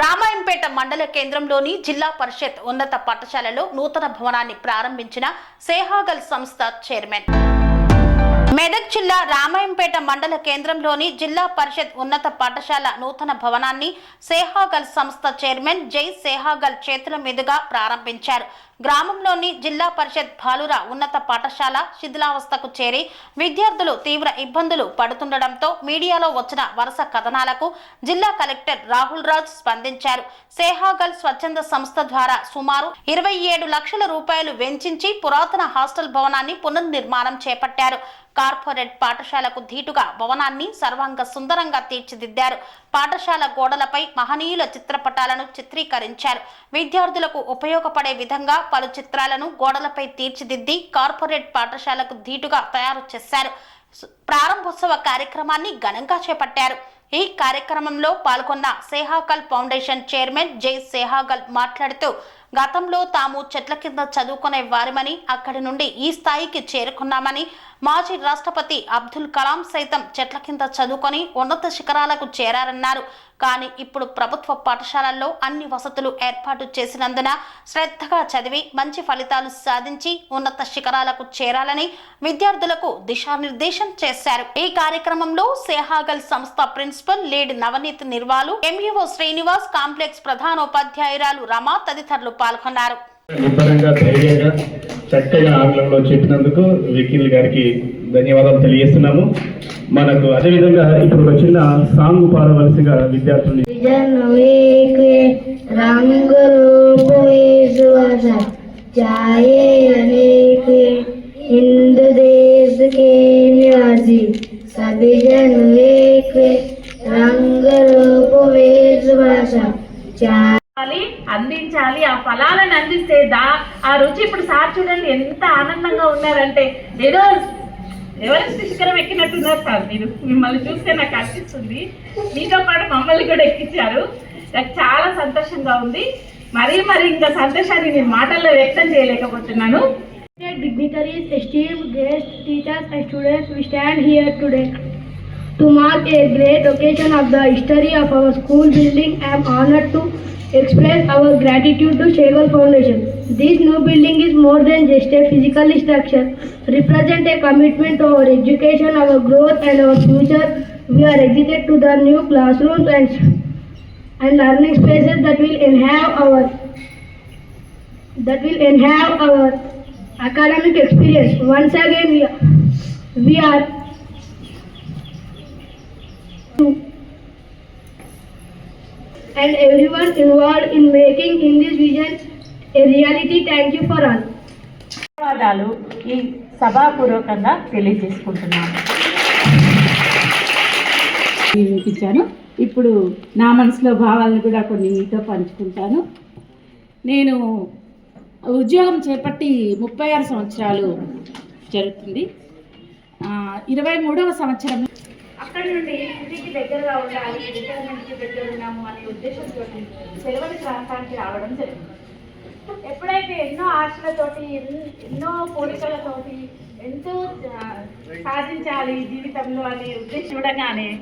రామాయంపేట మండల కేంద్రంలోని జిల్లా పరిషత్ ఉన్నత పాఠశాలలో నూతన భవనాన్ని ప్రారంభించిన సేహాగల్ సంస్థ చైర్మన్. మెదక్ జిల్లా రామాయంపేట మండల కేంద్రంలోని జిల్లా పరిషత్ ఉన్నత పాఠశాల నూతన భవనాన్ని సేహాగల్ సంస్థ చైర్మన్ జై సేహాగల్ చేతుల మీదుగా ప్రారంభించారు. గ్రామంలోని జిల్లా పరిషత్ బాలుర ఉన్నత పాఠశాల శిథిలావస్థకు చేరి విద్యార్థులు తీవ్ర ఇబ్బందులు పడుతుండటంతో మీడియాలో వచ్చిన వరుస కథనాలకు జిల్లా కలెక్టర్ రాహుల్ రాజ్ స్పందించారు. సేహాగల్ స్వచ్ఛంద సంస్థ ద్వారా సుమారు ఇరవై ఏడు లక్షల రూపాయలు వెంచించి పురాతన హాస్టల్ భవనాన్ని పునర్నిర్మాణం చేపట్టారు. కార్పొరేట్ పాఠశాలకు ధీటుగా భవనాన్ని సర్వాంగ సుందరంగా తీర్చిదిద్దారు. పాఠశాల గోడలపై మహనీయుల చిత్రపటాలను చిత్రీకరించారు. విద్యార్థులకు ఉపయోగపడే విధంగా పలు చిత్రాలను గోడలపై తీర్చిదిద్ది కార్పొరేట్ పాఠశాలకు ధీటుగా తయారు చేశారు. ప్రారంభోత్సవ కార్యక్రమాన్ని ఘనంగా చేపట్టారు. ఈ కార్యక్రమంలో పాల్గొన్న సేహాగల్ ఫౌండేషన్ చైర్మన్ జై. సేహాగల్ మాట్లాడుతూ గతంలో తాము చెట్ల కింద చదువుకునే వారిమని అక్కడి నుండి ఈ స్థాయికి చేరుకున్నామని మాజీ రాష్ట్రపతి అబ్దుల్ కలాం సైతం చెట్ల కింద చదువుకొని ఉన్నత శిఖరాలకు చేరారన్నారు. కానీ ఇప్పుడు ప్రభుత్వ పాఠశాలల్లో అన్ని వసతులు ఏర్పాటు చేసినందున శ్రద్ధగా చదివి మంచి ఫలితాలు సాధించి ఉన్నత శిఖరాలకు చేరాలని విద్యార్థులకు దిశానిర్దేశం చేశారు. ఈ కార్యక్రమంలో సేహాగల్ సంస్థ ప్రిన్సిపల్ లీడ్ నవనీత్ నిర్వాలు ఎంఈఓ శ్రీనివాస్ కాంప్లెక్స్ ప్రధానోపాధ్యాయురాలు రమ తదితరులు పాల్గొన్నారు. నిబ్బరంగా ధైర్యంగా చక్కగా ఆంగ్లంలో చెప్పినందుకు వకీల్ గారికి ధన్యవాదాలు తెలియజేస్తున్నాము మనకు అదేవిధంగా ఇప్పుడు ఒక చిన్న సాంగ్ పాడవలసిగా విద్యార్థులు विजन वेके रंग रूप विश्वास चाहे अनेक हिंदू देश के निवासी सभी जन एक रंग रूप विश्वास चाहे అందించాలి అందించాలి ఆ ఫలాలను అందిస్తే దా ఆ రుచి ఇప్పుడు సార్ చూడండి ఎంత ఆనందంగా ఉన్నారంటే ఏదో ఎవరెస్ట్ శిఖరం ఎక్కినట్టున్నారు సార్. మీరు మిమ్మల్ని చూస్తే నాకు అనిపిస్తుంది. మీతో పాటు మమ్మల్ని కూడా ఎక్కించారు. నాకు చాలా సంతోషంగా ఉంది. మరీ మరి ఇంకా సంతోషాన్ని నేను మాటల్లో వ్యక్తం చేయలేకపోతున్నాను. Dignitaries esteem guest teachers and students we stand here today to mark a great occasion of the history of our school building I'm honour to express our gratitude to Shegal Foundation. This new building is more than just a physical structure, represent a commitment to our education, our growth and our future. We are excited to the new classrooms and and learning spaces that will enhance our that will enhance our academic experience. Once again, we are, we are and everyone involved in making in this vision a reality. Thank you for all. ధన్యవాదాలు. ఈ సభాపూర్వకంగా తెలియజేసుకుంటున్నాను. వినిపించాను ఇప్పుడు నా మనసులో భావాలను కూడా కొన్ని మీతో పంచుకుంటాను. నేను ఉద్యోగం చేపట్టి ముప్పై ఆరు సంవత్సరాలు జరుగుతుంది. ఇరవై మూడవ సంవత్సరం అక్కడి నుండి సిటీకి దగ్గరగా ఉండాలి రిటైర్మెంట్కి దగ్గర ఉన్నాము అనే ఉద్దేశంతో సెలవుల ప్రాంతానికి రావడం జరిగింది. ఎప్పుడైతే ఎన్నో ఆశలతోటి ఎన్- ఎన్నో కోరికలతోటి ఎంతో సాధించాలి జీవితంలో అనే ఉద్దేశం చూడగానే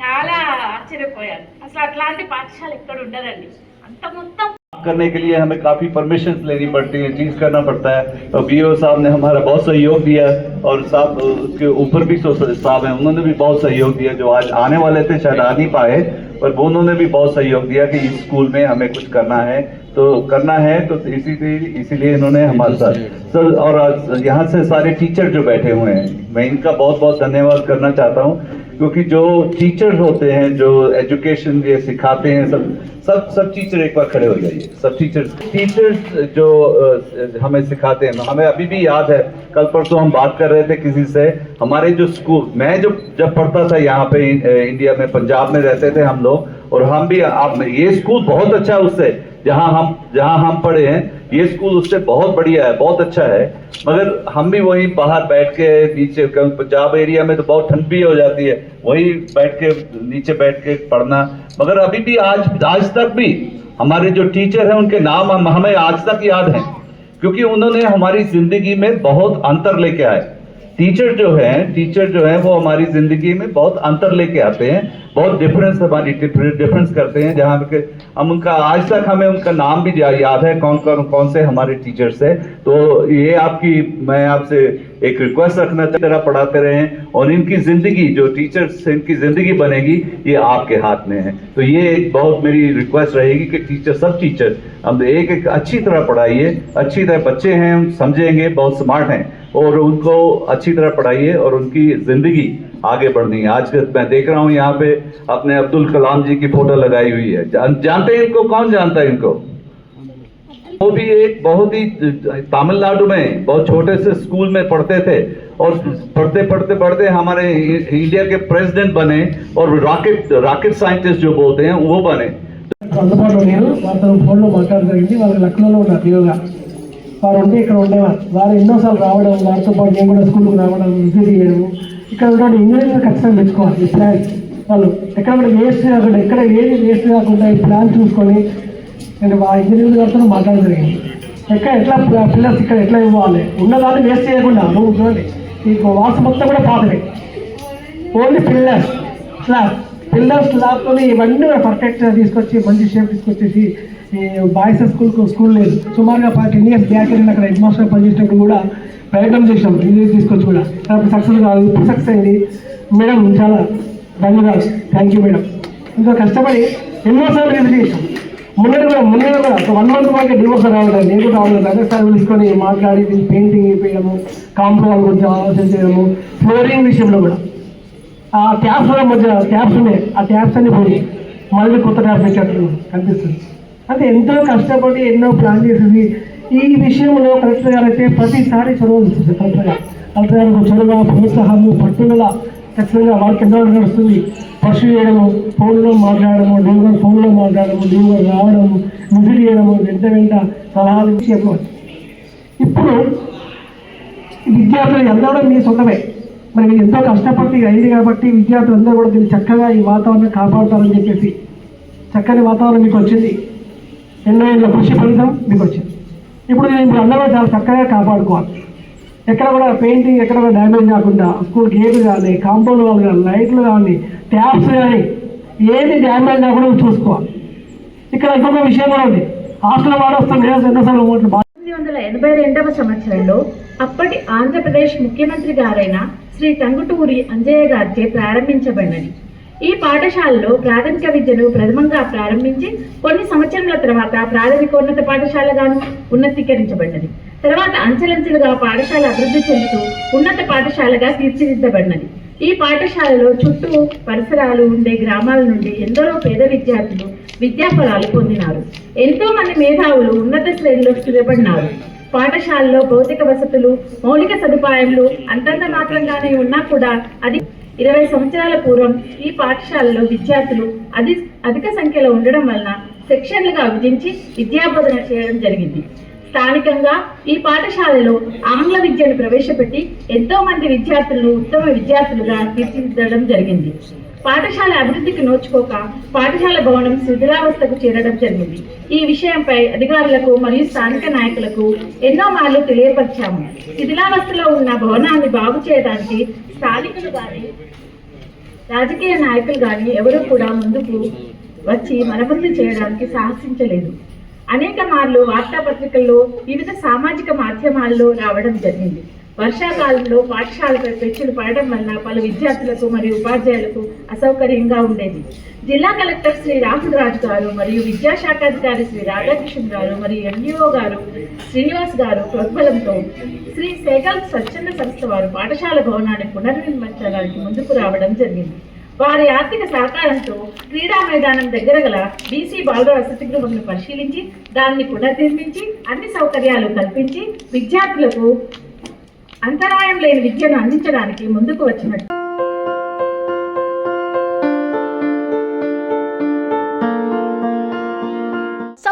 చాలా ఆశ్చర్యపోయాను. అసలు అట్లాంటి పాఠశాల ఎక్కడ ఉండదండి. అంత మొత్తం करने के लिए हमें काफ़ी परमिशन लेनी पड़ती है चीज़ करना पड़ता है। तो बीओ साहब ने हमारा बहुत सहयोग दिया और साहब उसके ऊपर भी साहब हैं उन्होंने भी बहुत सहयोग दिया जो आज आने वाले थे शायद आ नहीं पाए पर वो उन्होंने भी बहुत सहयोग दिया कि इस स्कूल में हमें कुछ करना है। तो करना है तो इसीलिए इसीलिए इन्होंने हमारे साथ सर और आज यहाँ से सारे टीचर जो बैठे हुए हैं मैं इनका बहुत बहुत धन्यवाद करना चाहता हूँ। क्योंकि जो टीचर होते हैं, जो एजुकेशन ये सिखाते हैं, सब सब सब टीचर एक बार खड़े हो जाइए। सब टीचर टीचर्स जो हमें सिखाते हैं, हमें अभी भी याद है, कल परसों हम बात कर रहे थे किसी से, हमारे जो स्कूल मैं जो जब पढ़ता था यहाँ पे इंडिया में, पंजाब में रहते थे हम लोग, और हम भी आप ये स्कूल बहुत अच्छा है उससे, जहाँ हम जहाँ हम पढ़े हैं ये स्कूल उससे बहुत बढ़िया है, बहुत अच्छा है। मगर हम भी वहीं बाहर बैठ के नीचे पंजाब एरिया में तो बहुत ठंड भी हो जाती है, वहीं बैठ के, नीचे बैठ के पढ़ना। मगर अभी भी आज आज तक भी हमारे जो टीचर हैं, उनके नाम हम, हमें आज तक याद हैं। क्योंकि उन्होंने हमारी ज़िंदगी में बहुत अंतर लेके आए। टीचर जो है, टीचर जो है, वो हमारी ज़िंदगी में बहुत अंतर लेके आते हैं। बहुत डिफरेंस हमारी डिफरेंस करते हैं, जहाँ हम उनका आज तक हमें उनका नाम भी याद है कौन कौन कौन से हमारे टीचर्स है। तो ये आपकी, मैं आपसे एक रिक्वेस्ट रखना तरह पढ़ाते रहें, और इनकी ज़िंदगी, जो टीचर्स इनकी ज़िंदगी बनेगी, ये आपके हाथ में है। तो ये एक बहुत मेरी रिक्वेस्ट रहेगी कि टीचर सब टीचर हम एक एक अच्छी तरह पढ़ाइए, अच्छी तरह बच्चे हैं समझेंगे, बहुत स्मार्ट हैं। और उनको अच्छी तरह पढ़ाइए और उनकी ज़िंदगी आगे बढ़नी है। आज मैं देख रहा हूँ यहाँ पे अपने अब्दुल कलाम जी की फ़ोटो लगाई हुई है। जान, जानते हैं इनको? कौन जानता है इनको? वो भी एक बहुत ही तमिलनाडु में बहुत छोटे से स्कूल में पढ़ते थे और पढ़ते पढ़ते पढ़ते हमारे इंडिया के प्रेसिडेंट बने और रॉकेट रॉकेट साइंटिस्ट जो बोलते हैं वो बने। వారు ఉంటే ఇక్కడ ఉండేవారు వారు ఎన్నోసార్లు రావడం వారితో పాటు నేను కూడా స్కూల్కి రావడం విజిట్ చేయడం. ఇక్కడ ఉన్నటువంటి ఇంజనీర్లు ఖచ్చితంగా తెచ్చుకోవాలి ఈ ప్లాన్. వాళ్ళు ఎక్కడ కూడా వేస్ట్ కాకుండా ఎక్కడ ఏది వేస్ట్ కాకుండా ఈ ప్లాన్ చూసుకొని నేను ఆ ఇంజనీర్ గారితో మాట్లాడడం జరిగింది. ఎక్కడ ఎట్లా పిల్లర్స్ ఇక్కడ ఎట్లా ఇవ్వాలి? ఉన్నదాన్ని వేస్ట్ చేయకుండా నువ్వు చూడండి. ఈ వాసు మొత్తం కూడా పాతవి ఓన్లీ పిల్లర్స్. స్లాబ్ పిల్లర్స్ స్లాబ్తో ఇవన్నీ పర్ఫెక్ట్గా తీసుకొచ్చి మంచి షేప్ తీసుకొచ్చేసి బాయ్స్ స్కూల్ స్కూల్ లేదు. సుమారుగా టెన్ ఇయర్స్ బ్యాక్ నేను అక్కడ హెడ్ మాస్టర్ పనిచేసినప్పుడు కూడా ప్రయత్నం చేసాం రిలీజ్ తీసుకొచ్చి కూడా. కాబట్టి సక్సెస్ కాదు. ఇప్పుడు సక్సెస్ అయింది. మేడం చాలా ధన్యవాదాలు. Thank you madam. ఎంతో కష్టపడి ఎన్నోసార్లు విజిట్ చేసాం మొన్న కూడా మొన్న కూడా. వన్ మంత్ మాకు డివోర్స్ రావడం నేను కూడా రావడం. అదే సార్ తీసుకొని మాట్లాడి పెయింటింగ్ వేయడము కాంపౌండ్ గురించి ఆలోచన చేయడము ఫ్లోరింగ్ విషయంలో కూడా. ఆ ట్యాప్స్ మధ్య ట్యాప్స్ ఉన్నాయి. ఆ ట్యాప్స్ అన్ని పోయి మళ్ళీ కొత్త ట్యాప్స్ పెట్టేటట్లు కనిపిస్తుంది. అంటే ఎంతో కష్టపడి ఎన్నో ప్లాన్ చేసింది. ఈ విషయంలో కలెక్టర్ గారు అయితే ప్రతిసారి చొరవ చూస్తుంది కలెక్టర్ గారు కలెక్టర్ గారు చొరవ ప్రోత్సాహము పట్టుదల ఖచ్చితంగా వాళ్ళకి ఎన్నో నడుస్తుంది. పర్సు చేయడము ఫోన్లో మాట్లాడము డెలివరీ ఫోన్లో మాట్లాడము డెలివరీ రావడము విజిట్ చేయడము వెంట వెంట సలహాలు చెప్పవచ్చు ఇప్పుడు విద్యార్థులు అందరూ మీ సొంతమే. మరి మీరు ఎంతో కష్టపడి అయింది కాబట్టి విద్యార్థులు అందరూ కూడా దీన్ని చక్కగా ఈ వాతావరణం కాపాడుతారని చెప్పేసి చక్కని వాతావరణం మీకు వచ్చింది. ఎన్నో ఏళ్ళ కృషి ఫలితం మీకు వచ్చింది ఇప్పుడు నేను మీరు అందరూ చాలా చక్కగా కాపాడుకోవాలి. ఎక్కడ కూడా పెయింటింగ్ ఎక్కడ కూడా డ్యామేజ్ కాకుండా స్కూల్ గేట్లు కానీ కాంపౌండ్ వాళ్ళు కానీ లైట్లు కానీ ట్యాప్స్ కానీ ఏది డ్యామేజ్ కాకుండా చూసుకోవాలి. ఇక్కడ ఇంకొక విషయం కూడా ఉంది. హాస్టల్ వాడొస్తాం. ఎన్నోసార్లు పంతొమ్మిది వందల ఎనభై రెండవ సంవత్సరంలో అప్పటి ఆంధ్రప్రదేశ్ ముఖ్యమంత్రి గారైన శ్రీ టంగుటూరి అంజయ్య గారిచే ప్రారంభించబడినది. ఈ పాఠశాలలో ప్రాథమిక విద్యను ప్రథమంగా ప్రారంభించి కొన్ని సంవత్సరముల తర్వాత ప్రాథమికోన్నత పాఠశాలగాను ఉన్నతీకరించబడినది. తర్వాత అంచెలంచెలుగా పాఠశాల అభివృద్ధి చెందుతూ ఉన్నత పాఠశాలగా తీర్చిదిద్దబడినది. ఈ పాఠశాలలో చుట్టూ పరిసరాలు ఉండే గ్రామాల నుండి ఎందరో పేద విద్యార్థులు విద్యాఫలాలు పొందినారు. ఎంతో మంది మేధావులు ఉన్నత శ్రేణిలో స్థిరపడినారు. పాఠశాలలో భౌతిక వసతులు మౌలిక సదుపాయాలు అంతంత మాత్రంగానే ఉన్నా కూడా అది ఇరవై సంవత్సరాల పూర్వం ఈ పాఠశాలలో విద్యార్థులు అధి అధిక సంఖ్యలో ఉండడం వలన సెక్షన్లుగా విభజించి విద్యాబోధన చేయడం జరిగింది. స్థానికంగా ఈ పాఠశాలలో ఆంగ్ల విద్యను ప్రవేశపెట్టి ఎంతో మంది విద్యార్థులను ఉత్తమ విద్యార్థులుగా తీర్చిదిద్దడం జరిగింది. పాఠశాల అభివృద్ధికి నోచుకోక పాఠశాల భవనం శిథిలావస్థకు చేరడం జరిగింది. ఈ విషయంపై అధికారులకు మరియు స్థానిక నాయకులకు ఎన్నో మార్లు తెలియపరిచాము. శిథిలావస్థలో ఉన్న భవనాన్ని బాగు చేయడానికి స్థానికులు కానీ రాజకీయ నాయకులు కానీ ఎవరూ కూడా ముందుకు వచ్చి మరమ్మతులు చేయడానికి సాహసించలేదు. అనేక మార్లు వార్తాపత్రికల్లో వివిధ సామాజిక మాధ్యమాల్లో రావడం జరిగింది. వర్షాకాలంలో పాఠశాలపై పెచ్చులు పడడం వల్ల పలు విద్యార్థులకు మరియు ఉపాధ్యాయులకు అసౌకర్యంగా ఉండేది. జిల్లా కలెక్టర్ శ్రీ రాహుల్ రాజు గారు మరియు విద్యాశాఖాధికారి శ్రీ రాధాకృష్ణ గారు మరియు ఎంఈఓ గారు శ్రీనివాస్ గారు ప్రోద్బలంతో శ్రీ సేగల్ స్వచ్ఛంద సంస్థ వారు పాఠశాల భవనాన్ని పునర్నిర్మించడానికి ముందుకు రావడం జరిగింది. వారి ఆర్థిక సహకారంతో క్రీడా మైదానం దగ్గర గల బీసీ బాలుర వసతి గృహంను పరిశీలించి దాన్ని పునర్నిర్మించి అన్ని సౌకర్యాలు కల్పించి విద్యార్థులకు అంతరాయం లేని విద్యను అందించడానికి ముందుకు వచ్చినట్టు.